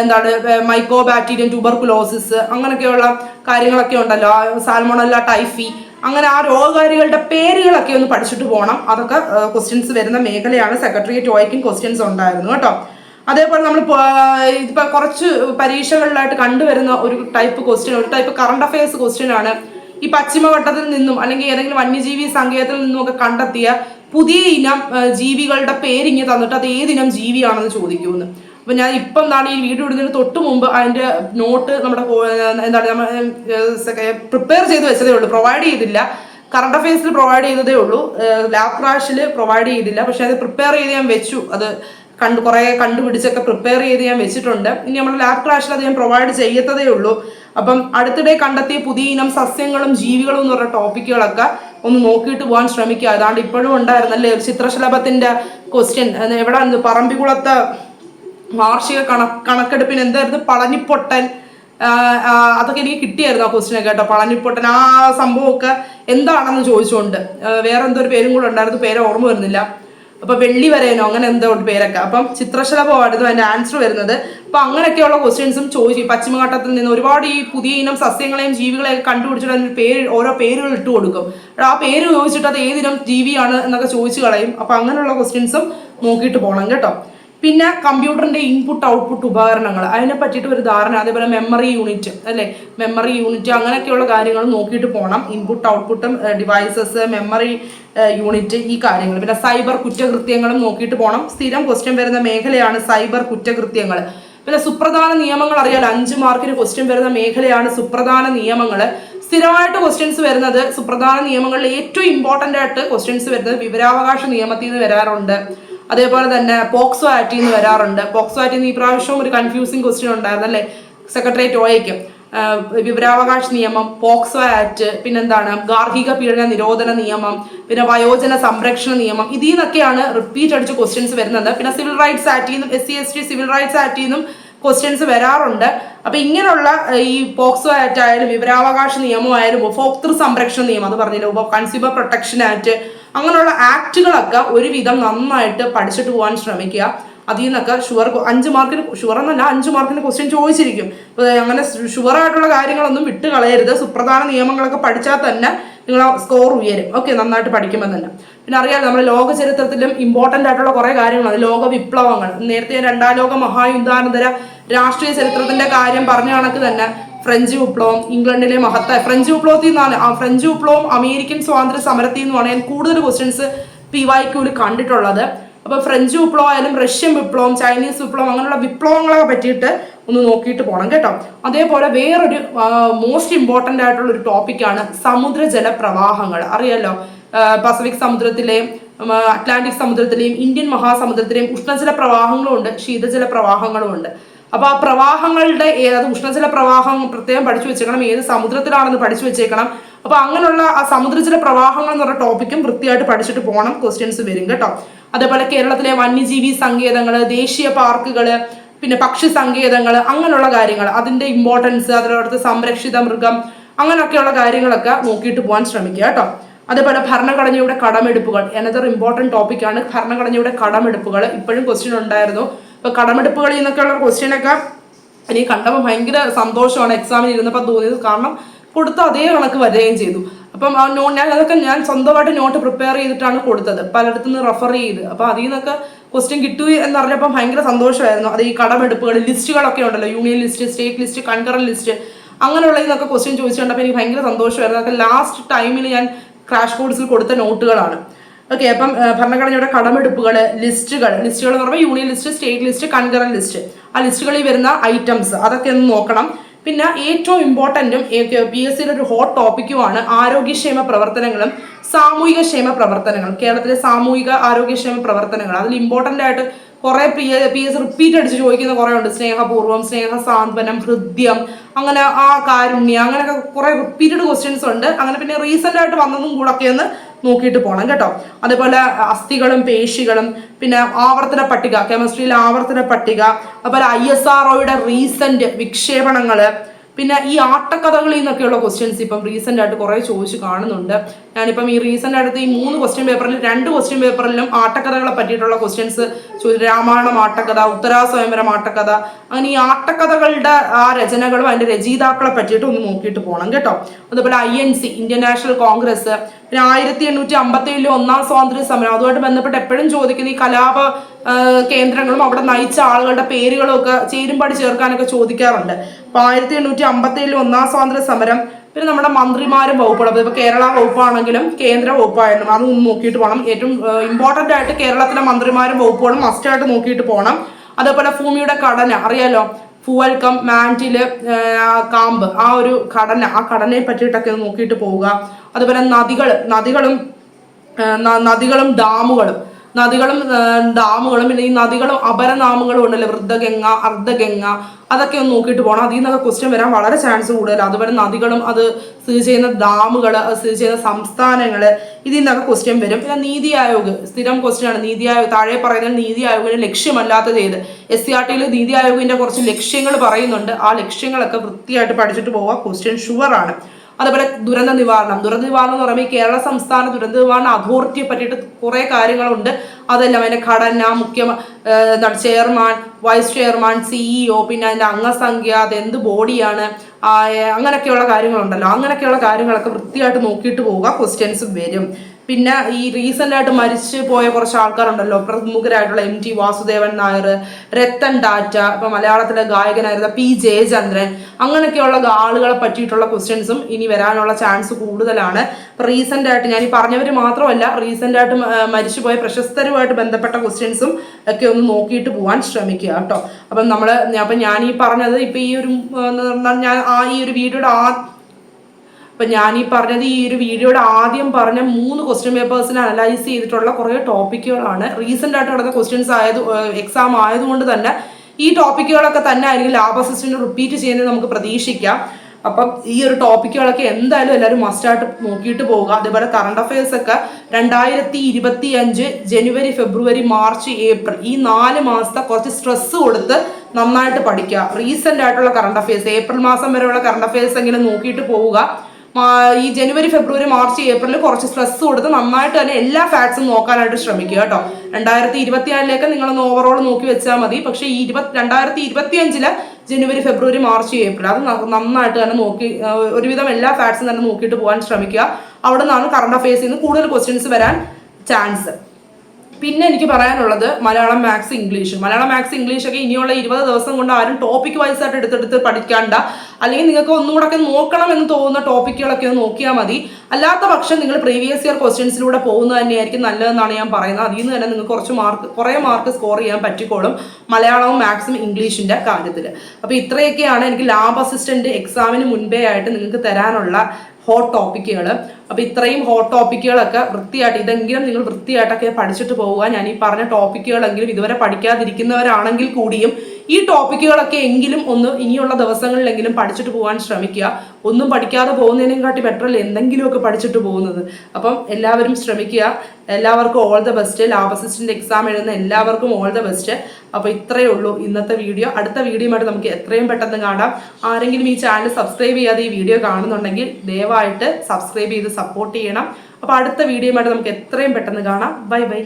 എന്താണ്? മൈക്കോ ബാക്ടീരിയൻ ട്യൂബർകുലോസിസ് അങ്ങനെയൊക്കെയുള്ള കാര്യങ്ങളൊക്കെ ഉണ്ടല്ലോ. സാൽമോണല്ല ടൈഫി അങ്ങനെ ആ രോഗകാരികളുടെ പേരുകളൊക്കെ ഒന്ന് പഠിച്ചിട്ട് പോകണം അതൊക്കെ ക്വസ്റ്റ്യൻസ് വരുന്ന മേഖലയാണ്. സെക്രട്ടേറിയറ്റ് ഓയ്ക്കും ക്വസ്റ്റ്യൻസ് ഉണ്ടായിരുന്നു. കേട്ടോ. അതേപോലെ നമ്മൾ ഇതിപ്പോ കുറച്ച് പരീക്ഷകളിലായിട്ട് കണ്ടുവരുന്ന ഒരു ടൈപ്പ് ക്വസ്റ്റ്യൻ ഒരു ടൈപ്പ് കറണ്ട് അഫയേഴ്സ് ക്വസ്റ്റ്യൻ ആണ്. ഈ പശ്ചിമഘട്ടത്തിൽ നിന്നും അല്ലെങ്കിൽ ഏതെങ്കിലും വന്യജീവി സങ്കേതത്തിൽ നിന്നും ഒക്കെ കണ്ടെത്തിയ പുതിയ ഇനം ജീവികളുടെ പേരിങ്ങി തന്നിട്ട് അത് ഏതിനം ജീവിയാണെന്ന് ചോദിക്കുമെന്ന്. അപ്പൊ ഞാൻ ഇപ്പം എന്താണ് ഈ വീഡിയോ ഇടുന്നതിന് തൊട്ട് മുമ്പ് അതിന്റെ നോട്ട് നമ്മുടെ എന്താണ് നമ്മൾ പ്രിപ്പയർ ചെയ്ത് വെച്ചതേ ഉള്ളൂ. പ്രൊവൈഡ് ചെയ്തില്ല. കറണ്ട് അഫയേഴ്സിൽ പ്രൊവൈഡ് ചെയ്തതേ ഉള്ളൂ. ലാബ് ക്രാഷിൽ പ്രൊവൈഡ് ചെയ്തില്ല. പക്ഷെ അത് പ്രിപ്പയർ ചെയ്ത് ഞാൻ വെച്ചു. അത് കണ്ട് കുറേ കണ്ടുപിടിച്ചൊക്കെ പ്രിപ്പയർ ചെയ്ത് ഞാൻ വെച്ചിട്ടുണ്ട്. ഇനി നമ്മൾ ലാബ് ക്ലാസ്സിൽ അത് ഞാൻ പ്രൊവൈഡ് ചെയ്യത്തതേ ഉള്ളൂ. അപ്പം അടുത്തിടെ കണ്ടെത്തിയ പുതിയ ഇനം സസ്യങ്ങളും ജീവികളും എന്ന് പറഞ്ഞ ടോപ്പിക്കുകളൊക്കെ ഒന്ന് നോക്കിയിട്ട് പോകാൻ ശ്രമിക്കുക. അതാണ്ട് ഇപ്പോഴും ഉണ്ടായിരുന്നല്ലേ? ഒരു ചിത്രശലഭത്തിന്റെ ക്വസ്റ്റ്യൻ എവിടെ പറമ്പിക്കുളത്ത് വാർഷിക കണ കണക്കെടുപ്പിന് എന്തായിരുന്നു? പളനിപ്പൊട്ടൻ. അതൊക്കെ എനിക്ക് കിട്ടിയായിരുന്നു ആ ക്വസ്റ്റിനെ കേട്ടോ. പളനിപ്പൊട്ടൻ. ആ സംഭവമൊക്കെ എന്താണെന്ന് ചോദിച്ചുകൊണ്ട് വേറെ എന്തോ ഒരു പേരും കൂടെ ഉണ്ടായിരുന്നു. പേര് ഓർമ്മ വരുന്നില്ല. അപ്പൊ വെള്ളി വരേനോ അങ്ങനെ എന്തോ പേരൊക്കെ. അപ്പം ചിത്രശലഭമായിരുന്നു അതിന്റെ ആൻസർ വരുന്നത്. അപ്പൊ അങ്ങനെയൊക്കെയുള്ള ക്വസ്റ്റ്യൻസും ചോദിച്ചു. പശ്ചിമഘട്ടത്തിൽ നിന്ന് ഒരുപാട് ഈ പുതിയ ഇനം സസ്യങ്ങളെയും ജീവികളെയും കണ്ടുപിടിച്ചിട്ട് അതിന് പേര് ഓരോ പേരുകൾ ഇട്ട് കൊടുക്കും. ആ പേര് ചോദിച്ചിട്ട് അത് ഏതിനം ജീവിയാണ് എന്നൊക്കെ ചോദിച്ചു കളയും. അപ്പൊ അങ്ങനെയുള്ള ക്വസ്റ്റ്യൻസും നോക്കിയിട്ട് പോകണം കേട്ടോ. പിന്നെ കമ്പ്യൂട്ടറിന്റെ ഇൻപുട്ട് ഔട്ട്പുട്ട് ഉപകരണങ്ങൾ. അതിനെ പറ്റിയിട്ട് ഒരു ധാരണ അതേപോലെ മെമ്മറി യൂണിറ്റ് അല്ലേ? മെമ്മറി യൂണിറ്റ് അങ്ങനെയൊക്കെയുള്ള കാര്യങ്ങൾ നോക്കിയിട്ട് പോകണം ഇൻപുട്ട് ഔട്ട്പുട്ടും ഡിവൈസസ് മെമ്മറി യൂണിറ്റ് ഈ കാര്യങ്ങൾ. പിന്നെ സൈബർ കുറ്റകൃത്യങ്ങളും നോക്കിയിട്ട് പോകണം സ്ഥിരം ക്വസ്റ്റ്യൻ വരുന്ന മേഖലയാണ് സൈബർ കുറ്റകൃത്യങ്ങൾ. പിന്നെ സുപ്രധാന നിയമങ്ങൾ അറിയാലോ? അഞ്ച് മാർക്കിന് ക്വസ്റ്റ്യൻ വരുന്ന മേഖലയാണ് സുപ്രധാന നിയമങ്ങൾ. സ്ഥിരമായിട്ട് ക്വസ്റ്റ്യൻസ് വരുന്നത് സുപ്രധാന നിയമങ്ങളിൽ ഏറ്റവും ഇമ്പോർട്ടന്റ് ആയിട്ട് ക്വസ്റ്റ്യൻസ് വരുന്നത് വിവരാവകാശ നിയമത്തിൽ നിന്ന് വരാറുണ്ട്. അതേപോലെ തന്നെ പോക്സോ ആറ്റി നിന്ന് വരാറുണ്ട്. പോക്സോ നിന്ന് ഈ പ്രാവശ്യവും ഒരു കൺഫ്യൂസിങ് ക്വസ്റ്റ്യൻ ഉണ്ടായിരുന്നു അല്ലേ? സെക്രട്ടേറിയറ്റ് ഓയയ്ക്ക്. വിവരാവകാശ നിയമം പോക്സോ ആക്ട് പിന്നെന്താണ്? ഗാർഹിക പീഡന നിരോധന നിയമം പിന്നെ വയോജന സംരക്ഷണ നിയമം. ഇതിൽ നിന്നൊക്കെയാണ് റിപ്പീറ്റ് അടിച്ച് ക്വസ്റ്റ്യൻസ് വരുന്നത്. പിന്നെ സിവിൽ റൈറ്റ്സ് ആക്ടിൽ നിന്നും S C S T civil rights ആക്ടിൽ നിന്നും ക്വസ്റ്റ്യൻസ് വരാറുണ്ട്. അപ്പൊ ഇങ്ങനെയുള്ള ഈ പോക്സോ ആക്ട് ആയാലും വിവരാവകാശ നിയമമായാലും ഉപഭോക്തൃ സംരക്ഷണ നിയമം അത് പറഞ്ഞില്ല? ഉപ കൺസ്യൂമർ പ്രൊട്ടക്ഷൻ ആക്ട് അങ്ങനെയുള്ള ആക്റ്റുകളൊക്കെ ഒരുവിധം നന്നായിട്ട് പഠിച്ചിട്ട് പോകാൻ ശ്രമിക്കുക. അതിൽ നിന്നൊക്കെ ഷുവർ അഞ്ച് മാർക്കിന് ഷുവർ എന്നല്ല അഞ്ച് മാർക്കിന് ക്വസ്റ്റ്യൻ ചോദിച്ചിരിക്കും. അങ്ങനെ ഷുവർ ആയിട്ടുള്ള കാര്യങ്ങളൊന്നും വിട്ട് കളയരുത്. സുപ്രധാന നിയമങ്ങളൊക്കെ പഠിച്ചാൽ തന്നെ നിങ്ങൾ സ്കോർ ഉയരും. ഓക്കെ നന്നായിട്ട് പഠിക്കുമ്പോൾ തന്നെ പിന്നെ അറിയാം നമ്മുടെ ലോക ചരിത്രത്തിലും ഇമ്പോർട്ടന്റ് ആയിട്ടുള്ള കുറേ കാര്യങ്ങളാണ്. ലോക വിപ്ലവങ്ങൾ. നേരത്തെ രണ്ടാം ലോക മഹായുദ്ധാനന്തര രാഷ്ട്രീയ ചരിത്രത്തിന്റെ കാര്യം പറഞ്ഞ കണക്ക് തന്നെ ഫ്രഞ്ച് വിപ്ലവം ഇംഗ്ലണ്ടിലെ മഹത്തായ ഫ്രഞ്ച് വിപ്ലവത്തിൽ നിന്നാണ്. ആ ഫ്രഞ്ച് വിപ്ലവം അമേരിക്കൻ സ്വാതന്ത്ര്യ സമരത്തിൽ നിന്നുമാണ് ഞാൻ കൂടുതൽ ക്വസ്റ്റ്യൻസ് പി വായിക്കൂൽ കണ്ടിട്ടുള്ളത്. അപ്പൊ ഫ്രഞ്ച് വിപ്ലവം ആയാലും റഷ്യൻ വിപ്ലവം ചൈനീസ് വിപ്ലവം അങ്ങനെയുള്ള വിപ്ലവങ്ങളെ പറ്റിയിട്ട് ഒന്ന് നോക്കിയിട്ട് പോകണം കേട്ടോ. അതേപോലെ വേറൊരു മോസ്റ്റ് ഇമ്പോർട്ടന്റ് ആയിട്ടുള്ള ഒരു ടോപ്പിക്കാണ് സമുദ്ര ജലപ്രവാഹങ്ങൾ. അറിയാലോ? പസഫിക് സമുദ്രത്തിലെയും അറ്റ്ലാന്റിക് സമുദ്രത്തിലെയും ഇന്ത്യൻ മഹാസമുദ്രത്തിലെയും ഉഷ്ണജല പ്രവാഹങ്ങളും ഉണ്ട് ശീതജല പ്രവാഹങ്ങളും ഉണ്ട് അപ്പൊ ആ പ്രവാഹങ്ങളുടെ ഏത് ഉഷ്ണജല പ്രവാഹം പ്രത്യേകം പഠിച്ചു വെച്ചേക്കണം ഏത് സമുദ്രത്തിലാണെന്ന് പഠിച്ചു വെച്ചേക്കണം. അപ്പോൾ അങ്ങനെയുള്ള ആ സമുദ്രജല പ്രവാഹങ്ങൾ എന്ന് പറഞ്ഞ ടോപ്പിക്കും വൃത്തിയായിട്ട് പഠിച്ചിട്ട് പോകണം ക്വസ്റ്റ്യൻസ് വരും കേട്ടോ. അതേപോലെ കേരളത്തിലെ വന്യജീവി സങ്കേതങ്ങൾ ദേശീയ പാർക്കുകൾ പിന്നെ പക്ഷി സങ്കേതങ്ങൾ അങ്ങനെയുള്ള കാര്യങ്ങൾ അതിന്റെ ഇമ്പോർട്ടൻസ് അതിനടുത്ത് സംരക്ഷിത മൃഗം അങ്ങനെയൊക്കെയുള്ള കാര്യങ്ങളൊക്കെ നോക്കിയിട്ട് പോകാൻ ശ്രമിക്കുക കേട്ടോ. അതേപോലെ ഭരണഘടനയുടെ കടമെടുപ്പുകൾ അനദർ ഇമ്പോർട്ടന്റ് ടോപ്പിക്കാണ് ഭരണഘടനയുടെ കടമെടുപ്പുകൾ. ഇപ്പോഴും ക്വസ്റ്റ്യൻ ഉണ്ടായിരുന്നു. ഇപ്പൊ കടമെടുപ്പുകളിൽ നിന്നൊക്കെയുള്ള ക്വസ്റ്റ്യനൊക്കെ എനിക്ക് കണ്ടപ്പോൾ ഭയങ്കര സന്തോഷമാണ് എക്സാമിന് ഇരുന്നപ്പോൾ തോന്നിയത്. കാരണം കൊടുത്ത അതേ കണക്ക് വരികയും ചെയ്തു. അപ്പം ആ നോ ഞാൻ അതൊക്കെ ഞാൻ സ്വന്തമായിട്ട് നോട്ട് പ്രിപ്പയർ ചെയ്തിട്ടാണ് കൊടുത്തത്. പലയിടത്തു നിന്ന് റെഫർ ചെയ്ത്. അപ്പോൾ അതിൽ നിന്നൊക്കെ ക്വസ്റ്റ്യൻ കിട്ടു എന്നറിഞ്ഞപ്പോൾ ഭയങ്കര സന്തോഷമായിരുന്നു. അത് ഈ കടമെടുപ്പുകൾ ലിസ്റ്റുകളൊക്കെ ഉണ്ടല്ലോ. Union list state list concurrent list അങ്ങനെയുള്ള ഇതൊക്കെ ക്വസ്റ്റ്യൻ ചോദിച്ചുകൊണ്ടപ്പോൾ എനിക്ക് ഭയങ്കര സന്തോഷമായിരുന്നു. അതൊക്കെ ലാസ്റ്റ് ടൈമിൽ ഞാൻ ക്രാഷ് കോഴ്സിൽ കൊടുത്ത നോട്ടുകളാണ് ഓക്കെ അപ്പം ഭരണഘടനയുടെ കടമെടുപ്പുകൾ ലിസ്റ്റുകൾ ലിസ്റ്റുകൾ എന്ന് പറയുമ്പോൾ union list state list concurrent list. ആ ലിസ്റ്റുകളിൽ വരുന്ന ഐറ്റംസ് അതൊക്കെ ഒന്ന് നോക്കണം. പിന്നെ ഏറ്റവും ഇമ്പോർട്ടന്റും പി എസ് സിയുടെ ഒരു ഹോട്ട് ടോപ്പിക്കുമാണ് ആരോഗ്യക്ഷേമ പ്രവർത്തനങ്ങളും സാമൂഹിക ക്ഷേമ പ്രവർത്തനങ്ങളും. കേരളത്തിലെ സാമൂഹിക ആരോഗ്യക്ഷേമ പ്രവർത്തനങ്ങൾ. അതിൽ ഇമ്പോർട്ടന്റ് ആയിട്ട് കുറെ പി പി എസ് റിപ്പീറ്റ് അടിച്ച് ചോദിക്കുന്ന കുറേ ഉണ്ട് സ്നേഹപൂർവം സ്നേഹസാന്ത്വനം ഹൃദ്യം അങ്ങനെ ആ കാരുണ്യ അങ്ങനെയൊക്കെ കുറെ റിപ്പീറ്റഡ് ക്വസ്റ്റ്യൻസ് ഉണ്ട്. അങ്ങനെ പിന്നെ റീസെന്റ് ആയിട്ട് വന്നതും കൂടെ ഒക്കെ ഒന്ന് നോക്കിയിട്ട് പോകണം കേട്ടോ. അതേപോലെ അസ്ഥികളും പേശികളും പിന്നെ ആവർത്തന പട്ടിക കെമിസ്ട്രിയിലെ ആവർത്തന പട്ടിക അതുപോലെ ഐ എസ് ആർ റീസെന്റ് വിക്ഷേപണങ്ങൾ പിന്നെ ഈ ആട്ടക്കഥകളിൽ നിന്നൊക്കെയുള്ള ക്വസ്റ്റ്യൻസ് ഇപ്പം റീസെന്റ് ആയിട്ട് കുറേ ചോദിച്ച് കാണുന്നുണ്ട്. ഞാനിപ്പം ഈ റീസെന്റ് ആയിട്ട് ഈ മൂന്ന് ക്വസ്റ്റ്യൻ പേപ്പറിൽ രണ്ട് ക്വസ്റ്റ്യൻ പേപ്പറിലും ആട്ടക്കഥകളെ പറ്റിയിട്ടുള്ള ക്വസ്റ്റ്യൻസ് രാമായണം ആട്ടക്കഥ ഉത്തരാ സ്വയംവരം ആട്ടക്കഥ അങ്ങനെ ഈ ആട്ടക്കഥകളുടെ ആ രചനകളും അതിന്റെ രചയിതാക്കളെ പറ്റിയിട്ട് ഒന്ന് നോക്കിയിട്ട് പോകണം കേട്ടോ. അതുപോലെ I N C Indian National Congress പിന്നെ ആയിരത്തി എണ്ണൂറ്റി അമ്പത്തി ഏഴിലെ ഒന്നാം സ്വാതന്ത്ര്യ സമരം അതുമായിട്ട് ബന്ധപ്പെട്ട് എപ്പോഴും ചോദിക്കുന്ന ഈ കലാപ കേന്ദ്രങ്ങളും അവിടെ നയിച്ച ആളുകളുടെ പേരുകളും ഒക്കെ ചേരുമ്പാട് ചേർക്കാനൊക്കെ ചോദിക്കാറുണ്ട്. അപ്പൊ ആയിരത്തി എണ്ണൂറ്റി അമ്പത്തി ഏഴിൽ ഒന്നാം സ്വാതന്ത്ര്യ സമരം പിന്നെ നമ്മുടെ മന്ത്രിമാരും വകുപ്പുകളും അപ്പൊ ഇപ്പൊ കേരള വകുപ്പാണെങ്കിലും കേന്ദ്ര വകുപ്പായാലും അത് നോക്കിയിട്ട് പോകണം ഏറ്റവും ഇമ്പോർട്ടന്റ് ആയിട്ട് കേരളത്തിലെ മന്ത്രിമാരും വകുപ്പുകളും മസ്റ്റായിട്ട് നോക്കിയിട്ട് പോകണം അതേപോലെ ഭൂമിയുടെ ഘടന അറിയാലോ? ഫുവൽക്കം മാന്റിൽ കാമ്പ് ആ ഒരു ഘടന ആ ഘടനയെ പറ്റിയിട്ടൊക്കെ നോക്കിയിട്ട് പോവുക. അതുപോലെ നദികൾ നദികളും നദികളും ഡാമുകളും. നദികളും ഡാമുകളും പിന്നെ ഈ നദികളും അപരനാമങ്ങളും ഉണ്ടല്ലോ? വൃദ്ധഗംഗ അർദ്ധഗംഗ അതൊക്കെ ഒന്ന് നോക്കിയിട്ട് പോകണം അതിൽ നിന്നൊക്കെ ക്വസ്റ്റ്യൻ വരാൻ വളരെ ചാൻസ് കൂടുതൽ അതുപോലെ നദികളും അത് സ്ഥിതി ചെയ്യുന്ന ഡാമുകൾ സ്ഥിതി ചെയ്യുന്ന സംസ്ഥാനങ്ങൾ ഇതിൽ നിന്നൊക്കെ ക്വസ്റ്റ്യൻ വരും. പിന്നെ നീതി ആയോഗ് സ്ഥിരം ക്വസ്റ്റ്യൻ ആണ്. നീതി ആയോഗ് താഴെ പറയുന്നത് നീതി ആയോഗിന്റെ ലക്ഷ്യമല്ലാത്തത് ഏത്? എസ് സി ആർ ടിയിൽ നീതി ആയോഗിന്റെ കുറച്ച് ലക്ഷ്യങ്ങൾ പറയുന്നുണ്ട്. ആ ലക്ഷ്യങ്ങളൊക്കെ വൃത്തിയായിട്ട് പഠിച്ചിട്ട് പോവുക. ക്വസ്റ്റ്യൻ ഷുവർ ആണ്. അതുപോലെ ദുരന്ത നിവാരണം. ദുരന്ത നിവാരണം എന്ന് പറയുമ്പോൾ കേരള സംസ്ഥാന ദുരന്ത നിവാരണ അതോറിറ്റിയെ പറ്റിയിട്ട് കുറേ കാര്യങ്ങളുണ്ട്. അതെല്ലാം അതിന്റെ ഘടന മുഖ്യ എന്താണ് ചെയർമാൻ വൈസ് ചെയർമാൻ സിഇഒ പിന്നെ അതിന്റെ അംഗസംഖ്യ അത് എന്ത് ബോഡിയാണ് അങ്ങനെയൊക്കെയുള്ള കാര്യങ്ങളുണ്ടല്ലോ. അങ്ങനെയൊക്കെയുള്ള കാര്യങ്ങളൊക്കെ വൃത്തിയായിട്ട് നോക്കിയിട്ട് പോവുക. ക്വസ്റ്റ്യൻസ് വരും. പിന്നെ ഈ റീസെന്റ് ആയിട്ട് മരിച്ചു പോയ കുറച്ച് ആൾക്കാരുണ്ടല്ലോ. പ്രമുഖരായിട്ടുള്ള എം ടി വാസുദേവൻ നായർ രത്തൻ ടാറ്റ ഇപ്പൊ മലയാളത്തിലെ ഗായകനായിരുന്ന പി ജയചന്ദ്രൻ. അങ്ങനെയൊക്കെയുള്ള ആളുകളെ പറ്റിയിട്ടുള്ള ക്വസ്റ്റ്യൻസും ഇനി വരാനുള്ള ചാൻസ് കൂടുതലാണ്. റീസെന്റ് ആയിട്ട് ഞാൻ ഈ പറഞ്ഞവർ മാത്രമല്ല റീസെന്റ് ആയിട്ട് മരിച്ചു മരിച്ചുപോയ പ്രശസ്തരുമായിട്ട് ബന്ധപ്പെട്ട ക്വസ്റ്റ്യൻസും ഒക്കെ ഒന്ന് നോക്കിയിട്ട് പോകാൻ ശ്രമിക്കുക കേട്ടോ. അപ്പം നമ്മൾ അപ്പം ഞാൻ ഈ പറഞ്ഞത് ഇപ്പൊ ഈ ഒരു ഞാൻ ആ ഈ ഒരു വീഡിയോയുടെ ആ അപ്പൊ ഞാൻ ഈ പറഞ്ഞത് ഈ ഒരു വീഡിയോയുടെ ആദ്യം പറഞ്ഞ മൂന്ന് ക്വസ്റ്റ്യൻ പേപ്പേഴ്സിനെ അനലൈസ് ചെയ്തിട്ടുള്ള കുറേ ടോപ്പിക്കുകളാണ് റീസെന്റ് ആയിട്ട് നടന്ന ക്വസ്റ്റ്യൻസ് ആയത് എക്സാം ആയതുകൊണ്ട് തന്നെ ഈ ടോപ്പിക്കുകളൊക്കെ തന്നെ ആയിരിക്കും ലാബ് അസിസ്റ്റന്റ് റിപ്പീറ്റ് ചെയ്യുന്നത് നമുക്ക് പ്രതീക്ഷിക്കാം. അപ്പം ഈ ഒരു ടോപ്പിക്കുകളൊക്കെ എന്തായാലും എല്ലാവരും മസ്റ്റായിട്ട് നോക്കിയിട്ട് പോവുക. അതേപോലെ കറണ്ട് അഫയേഴ്സ് ഒക്കെ രണ്ടായിരത്തി ഇരുപത്തി അഞ്ച് ജനുവരി ഫെബ്രുവരി മാർച്ച് ഏപ്രിൽ ഈ നാല് മാസത്തെ കുറച്ച് സ്ട്രെസ് കൊടുത്ത് നന്നായിട്ട് പഠിക്കുക. റീസെന്റ് ആയിട്ടുള്ള കറണ്ട് അഫയേഴ്സ് ഏപ്രിൽ മാസം വരെയുള്ള കറണ്ട് അഫയേഴ്സ് എങ്കിലും നോക്കിയിട്ട് പോവുക. ഈ ജനുവരി ഫെബ്രുവരി മാർച്ച് ഏപ്രിൽ കുറച്ച് സ്ട്രെസ് കൊടുത്ത് നന്നായിട്ട് തന്നെ എല്ലാ ഫാക്ട്സും നോക്കാനായിട്ട് ശ്രമിക്കുക കേട്ടോ. രണ്ടായിരത്തി ഇരുപത്തിനാലിലേക്ക് നിങ്ങളൊന്ന് ഓവറോൾ നോക്കി വെച്ചാൽ മതി. പക്ഷേ ഈ ഇരുപത്തി രണ്ടായിരത്തി ഇരുപത്തി അഞ്ചിൽ ജനുവരി ഫെബ്രുവരി മാർച്ച് ഏപ്രിൽ അത് നന്നായിട്ട് തന്നെ നോക്കി ഒരുവിധം എല്ലാ ഫാക്ട്സും തന്നെ നോക്കിയിട്ട് പോകാൻ ശ്രമിക്കുക. അവിടെ നിന്നാണ് കറണ്ട് അഫയേഴ്സിൽ നിന്ന് കൂടുതൽ ക്വസ്റ്റ്യൻസ് വരാൻ ചാൻസ് പിന്നെ എനിക്ക് പറയാനുള്ളത് Malayalam maths English Malayalam maths English ഒക്കെ ഇനിയുള്ള ഇരുപത് ദിവസം കൊണ്ട് ആരും ടോപ്പിക് വൈസ് ആയിട്ട് എടുത്തെടുത്ത് പഠിക്കാണ്ട. അല്ലെങ്കിൽ നിങ്ങൾക്ക് ഒന്നുകൂടെ ഒക്കെ നോക്കണം എന്ന് തോന്നുന്ന ടോപ്പിക്കുകളൊക്കെ ഒന്ന് നോക്കിയാൽ മതി. അല്ലാത്ത പക്ഷം നിങ്ങൾ പ്രീവിയസ് ഇയർ ക്വസ്റ്റ്യൻസിലൂടെ പോകുന്നത് തന്നെയായിരിക്കും നല്ലതെന്നാണ് ഞാൻ പറയുന്നത്. അതിൽ നിന്ന് തന്നെ നിങ്ങൾക്ക് കുറച്ച് മാർക്ക് കുറേ മാർക്ക് സ്കോർ ചെയ്യാൻ പറ്റിക്കോളും മലയാളവും മാത്സും ഇംഗ്ലീഷിന്റെ കാര്യത്തിൽ. അപ്പോൾ ഇത്രയൊക്കെയാണ് എനിക്ക് ലാബ് അസിസ്റ്റന്റ് എക്സാമിന് മുൻപേ ആയിട്ട് നിങ്ങൾക്ക് തരാനുള്ള ഹോട്ട് ടോപ്പിക്കുകൾ അപ്പോൾ ഇത്രയും ഹോട്ട് ടോപ്പിക്കുകളൊക്കെ വൃത്തിയായിട്ട് ഇതെങ്കിലും നിങ്ങൾ വൃത്തിയായിട്ടൊക്കെ പഠിച്ചിട്ട് പോവുക. ഞാൻ ഈ പറഞ്ഞ ടോപ്പിക്കുകളെങ്കിലും ഇതുവരെ പഠിക്കാതിരിക്കുന്നവരാണെങ്കിൽ കൂടിയും ഈ ടോപ്പിക്കുകളൊക്കെ എങ്കിലും ഒന്ന് ഇനിയുള്ള ദിവസങ്ങളിലെങ്കിലും പഠിച്ചിട്ട് പോകാൻ ശ്രമിക്കുക. ഒന്നും പഠിക്കാതെ പോകുന്നതിനെക്കാട്ടി കാട്ടി ബെറ്ററല്ലേ എന്തെങ്കിലുമൊക്കെ പഠിച്ചിട്ട് പോകുന്നത്. അപ്പം എല്ലാവരും ശ്രമിക്കുക. എല്ലാവർക്കും all the best lab assistant exam എഴുതുന്ന എല്ലാവർക്കും ഓൾ ദ ബെസ്റ്റ് അപ്പോൾ ഇത്രയേ ഉള്ളൂ ഇന്നത്തെ വീഡിയോ. അടുത്ത വീഡിയോയുമായിട്ട് നമുക്ക് എത്രയും പെട്ടെന്ന് കാണാം. ആരെങ്കിലും ഈ ചാനൽ സബ്സ്ക്രൈബ് ചെയ്യാതെ ഈ വീഡിയോ കാണുന്നുണ്ടെങ്കിൽ ദയവായിട്ട് സബ്സ്ക്രൈബ് ചെയ്ത് സപ്പോർട്ട് ചെയ്യണം. അപ്പോൾ അടുത്ത വീഡിയോയുമായിട്ട് നമുക്ക് എത്രയും പെട്ടെന്ന് കാണാം. Bye bye